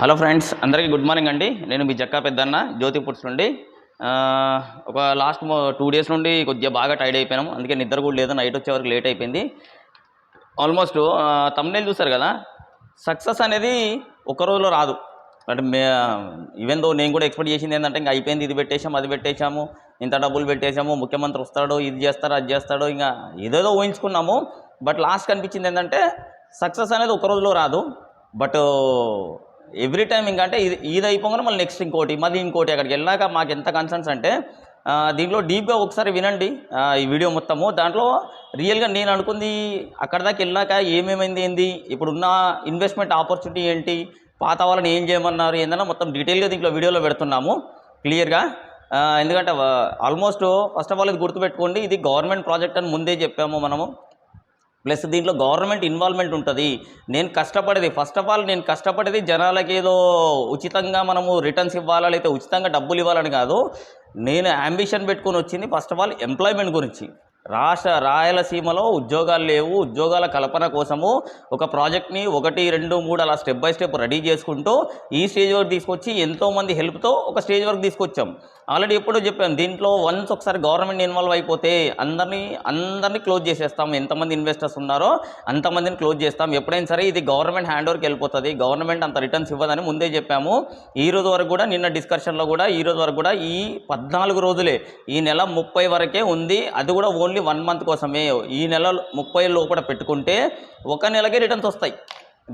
Hello friends అందరికీ good morning అండి. నేను మీ జక్కా పెద్దన్న జ్యోతి పుట్స్ నుండి. ఒక లాస్ట్ టూ డేస్ నుండి కొద్దిగా బాగా టైర్డ్ అయిపోయాము అందుకే నిద్ర కూడా లేదు నైట్ వచ్చే వరకు లేట్ అయిపోయింది. ఆల్మోస్ట్ తమ్నేలు చూస్తారు కదా? సక్సెస్ అనేది ఒక రోజులో రాదు. అంటే మే ఈవెన్ దో నేను కూడా ఎక్స్పెక్ట్ చేసింది ఏంటంటే ఇంకా అయిపోయింది ఇది పెట్టేసాము అది పెట్టేశాము ఇంత డబ్బులు పెట్టేశాము ముఖ్యమంత్రి వస్తాడు ఇది చేస్తాడు అది చేస్తాడు ఇంకా ఏదేదో ఊహించుకున్నాము. బట్ లాస్ట్ కనిపించింది ఏంటంటే సక్సెస్ అనేది ఒక రోజులో రాదు. బట్ ఎవ్రీ టైం ఇంకంటే అంటే ఇది ఇది అయిపోగానే మళ్ళీ నెక్స్ట్ ఇంకోటి మళ్ళీ ఇంకోటి అక్కడికి వెళ్ళాక మాకు ఎంత కన్సర్న్స్ అంటే దీంట్లో డీప్గా ఒకసారి వినండి ఈ వీడియో మొత్తము. దాంట్లో రియల్గా నేను అనుకుంది అక్కడ దాకా వెళ్ళాక ఏమేమైంది ఏంది ఇప్పుడున్న ఇన్వెస్ట్మెంట్ ఆపర్చునిటీ ఏంటి పాత వాళ్ళని ఏం చేయమన్నారు ఏందన్నా మొత్తం డీటెయిల్గా దీంట్లో వీడియోలో పెడుతున్నాము క్లియర్గా ఎందుకంటే ఆల్మోస్ట్ ఫస్ట్ ఆఫ్ ఆల్ ఇది గుర్తుపెట్టుకోండి ఇది గవర్నమెంట్ ప్రాజెక్ట్ అని ముందే చెప్పాము మనము. ప్లస్ దీంట్లో గవర్నమెంట్ ఇన్వాల్వ్మెంట్ ఉంటుంది. నేను కష్టపడేది ఫస్ట్ ఆఫ్ ఆల్ నేను కష్టపడేది జనాలకి ఏదో ఉచితంగా మనము రిటర్న్స్ ఇవ్వాలా లేకపోతే ఉచితంగా డబ్బులు ఇవ్వాలని కాదు. నేను అంబిషన్ పెట్టుకొని వచ్చింది ఫస్ట్ ఆఫ్ ఆల్ ఎంప్లాయ్మెంట్ గురించి. రాష్ట్ర రాయలసీమలో ఉద్యోగాలు లేవు. ఉద్యోగాల కల్పన కోసము ఒక ప్రాజెక్ట్ని ఒకటి రెండు మూడు అలా స్టెప్ బై స్టెప్ రెడీ చేసుకుంటూ ఈ స్టేజ్ వరకు తీసుకొచ్చి ఎంతోమంది హెల్ప్తో ఒక స్టేజ్ వరకు తీసుకొచ్చాం. ఆల్రెడీ ఎప్పుడో చెప్పాం దీంట్లో వన్స్ ఒకసారి గవర్నమెంట్ ఇన్వాల్వ్ అయిపోతే అందరినీ అందరినీ క్లోజ్ చేసేస్తాం. ఎంతమంది ఇన్వెస్టర్స్ ఉన్నారో అంతమందిని క్లోజ్ చేస్తాం. ఎప్పుడైనా సరే ఇది గవర్నమెంట్ హ్యాండ్ ఓవర్కి వెళ్ళిపోతుంది. గవర్నమెంట్ అంత రిటర్న్స్ ఇవ్వదని ముందే చెప్పాము. ఈ రోజు వరకు కూడా నిన్న డిస్కషన్లో కూడా ఈ రోజు వరకు కూడా ఈ పద్నాలుగు రోజులే ఈ నెల ముప్పై వరకే ఉంది. అది కూడా ఓన్లీ వన్ మంత్ కోసమే. ఈ నెల ముప్పై లోపల పెట్టుకుంటే ఒక నెలకే రిటర్న్స్ వస్తాయి.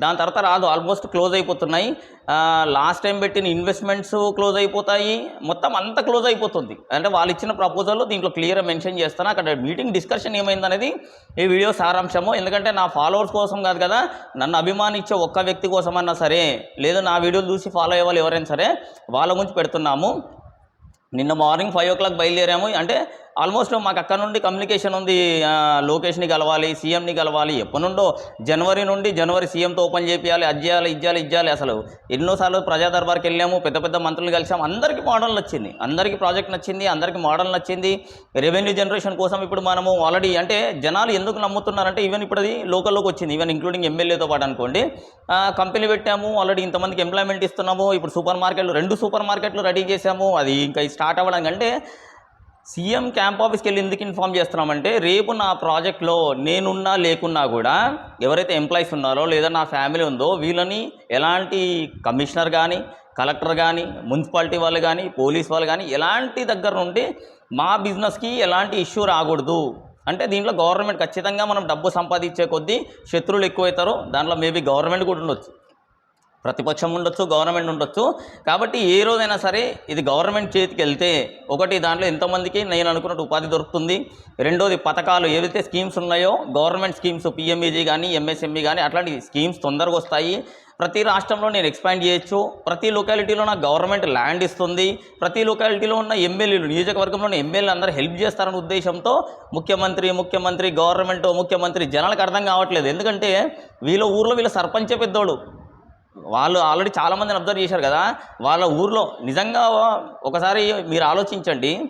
దాని తర్వాత రాదు ఆల్మోస్ట్ క్లోజ్ అయిపోతున్నాయి. లాస్ట్ టైం పెట్టిన ఇన్వెస్ట్మెంట్స్ క్లోజ్ అయిపోతాయి. మొత్తం అంతా క్లోజ్ అయిపోతుంది. అంటే వాళ్ళు ఇచ్చిన ప్రపోజల్లో దీంట్లో క్లియర్గా మెన్షన్ చేస్తాను. అక్కడ మీటింగ్ డిస్కషన్ ఏమైందనేది ఈ వీడియో సారాంశము. ఎందుకంటే నా ఫాలోవర్స్ కోసం కాదు కదా నన్ను అభిమానించే ఒక్క వ్యక్తి కోసమన్నా సరే లేదు నా వీడియోలు చూసి ఫాలో అయ్యే వాళ్ళు ఎవరైనా సరే వాళ్ళ గురించి పెడుతున్నాము. నిన్న మార్నింగ్ ఫైవ్ ఓ క్లాక్ బయలుదేరాము. అంటే ఆల్మోస్ట్ మాకు అక్కడ నుండి కమ్యూనికేషన్ ఉంది లోకేష్ని కలవాలి సీఎంని కలవాలి. ఎప్పటి నుండో జనవరి నుండి జనవరి సీఎంతో ఓపెన్ చేయాలి అది చేయాలి ఇది చేయాలి ఇది చేయాలి. అసలు ఎన్నోసార్లు ప్రజా దర్బార్కి వెళ్ళాము పెద్ద పెద్ద మంత్రులు కలిసాము. అందరికీ మోడల్ నచ్చింది అందరికీ ప్రాజెక్ట్ నచ్చింది అందరికీ మోడల్ నచ్చింది. రెవెన్యూ జనరేషన్ కోసం ఇప్పుడు మనము ఆల్రెడీ అంటే జనాలు ఎందుకు నమ్ముతున్నారంటే ఈవెన్ ఇప్పుడు అది లోకల్లోకి వచ్చింది ఈవెన్ ఇంక్లూడింగ్ ఎమ్మెల్యేతో పాటు అనుకోండి. కంపెనీ పెట్టాము ఆల్రెడీ ఇంతమందికి ఎంప్లాయ్మెంట్ ఇస్తున్నాము. ఇప్పుడు సూపర్ మార్కెట్లు రెండు సూపర్ మార్కెట్లు రెడీ చేసాము అది ఇంకా స్టార్ట్ అవ్వడం అంటే సీఎం క్యాంప్ ఆఫీస్కి వెళ్ళి ఎందుకు ఇన్ఫామ్ చేస్తున్నామంటే రేపు నా ప్రాజెక్ట్లో నేనున్నా లేకున్నా కూడా ఎవరైతే ఎంప్లాయీస్ ఉన్నారో లేదా నా ఫ్యామిలీ ఉందో వీళ్ళని ఎలాంటి కమిషనర్ కానీ కలెక్టర్ కానీ మున్సిపాలిటీ వాళ్ళు కానీ పోలీస్ వాళ్ళు కానీ ఎలాంటి దగ్గర నుండి మా బిజినెస్కి ఎలాంటి ఇష్యూ రాకూడదు. అంటే దీంట్లో గవర్నమెంట్ ఖచ్చితంగా మనం డబ్బు సంపాదించే కొద్దీ శత్రువులు ఎక్కువవుతారు దాంట్లో మేబీ గవర్నమెంట్ కూడా ఉండొచ్చు. ప్రతిపక్షం ఉండొచ్చు గవర్నమెంట్ ఉండొచ్చు. కాబట్టి ఏ రోజైనా సరే ఇది గవర్నమెంట్ చేతికి వెళ్తే ఒకటి దాంట్లో ఎంతమందికి నేను అనుకున్నట్టు ఉపాధి దొరుకుతుంది. రెండోది పథకాలు ఏవైతే స్కీమ్స్ ఉన్నాయో గవర్నమెంట్ స్కీమ్స్ పిఎంఈజీ కానీ ఎంఎస్ఎంఈ కానీ అట్లాంటి స్కీమ్స్ తొందరగా వస్తాయి. ప్రతి రాష్ట్రంలో నేను ఎక్స్పాండ్ చేయొచ్చు. ప్రతి లొకాలిటీలో నాకు గవర్నమెంట్ ల్యాండ్ ఇస్తుంది. ప్రతి లొకాలిటీలో ఉన్న ఎమ్మెల్యేలు నియోజకవర్గంలో ఉన్న ఎమ్మెల్యేలు అందరూ హెల్ప్ చేస్తారన్న ఉద్దేశంతో ముఖ్యమంత్రి ముఖ్యమంత్రి గవర్నమెంట్ ముఖ్యమంత్రి జనాలకు అర్థం కావట్లేదు. ఎందుకంటే వీళ్ళ ఊర్లో వీళ్ళ సర్పంచే పెద్దోడు వాళ్ళు ఆల్రెడీ చాలామందిని అబ్జర్వ్ చేశారు కదా? వాళ్ళ ఊర్లో నిజంగా ఒకసారి మీరు ఆలోచించండి.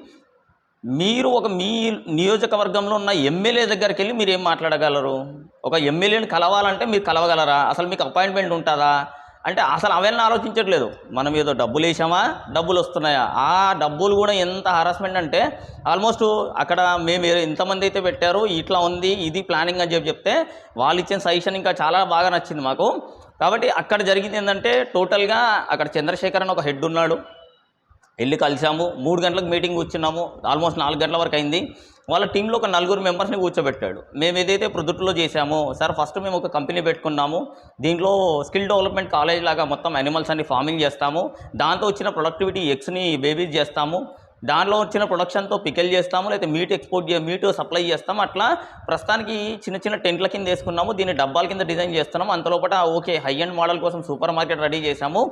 మీరు ఒక మీ నియోజకవర్గంలో ఉన్న ఎమ్మెల్యే దగ్గరికి వెళ్ళి మీరు ఏం మాట్లాడగలరు? ఒక ఎమ్మెల్యేని కలవాలంటే మీరు కలవగలరా? అసలు మీకు అపాయింట్మెంట్ ఉంటుందా? అంటే అసలు అవన్నీ ఆలోచించట్లేదు. మనం ఏదో డబ్బులు వేసామా? డబ్బులు వస్తున్నాయా? ఆ డబ్బులు కూడా ఎంత హరాస్మెంట్ అంటే ఆల్మోస్ట్ అక్కడ మేము ఎంతమంది అయితే పెట్టారో ఇట్లా ఉంది ఇది ప్లానింగ్ అని చెప్పి చెప్తే వాళ్ళు ఇచ్చిన సజెషన్ ఇంకా చాలా బాగా నచ్చింది మాకు. కాబట్టి అక్కడ జరిగింది ఏంటంటే టోటల్గా అక్కడ చంద్రశేఖర్ అని ఒక హెడ్ ఉన్నాడు. వెళ్ళి కలిసాము. మూడు గంటలకు మీటింగ్ కూర్చున్నాము. ఆల్మోస్ట్ నాలుగు గంటల వరకు అయింది. వాళ్ళ టీంలో ఒక నలుగురు మెంబర్స్ని కూర్చోబెట్టాడు. మేము ఏదైతే ప్రొద్దుట్లో చేసామో సార్ ఫస్ట్ మేము ఒక కంపెనీ పెట్టుకున్నాము. దీంట్లో స్కిల్ డెవలప్మెంట్ కాలేజ్ లాగా మొత్తం అనిమల్స్ అన్ని ఫార్మింగ్ చేస్తాము. దాంతో వచ్చిన ప్రొడక్టివిటీ ఎగ్స్ని బేబీస్ చేస్తాము. దాంట్లో వచ్చిన ప్రొడక్షన్తో పికెల్ చేస్తాము లేకపోతే మీట్ ఎక్స్పోర్ట్ చే మీట్ సప్లై చేస్తాము. అట్లా ప్రస్తుతానికి చిన్న చిన్న టెంట్ల కింద వేసుకున్నాము. దీన్ని డబ్బాల కింద డిజైన్ చేస్తున్నాము. అంతలోపట ఓకే హై అండ్ మోడల్ కోసం సూపర్ మార్కెట్ రెడీ చేసాము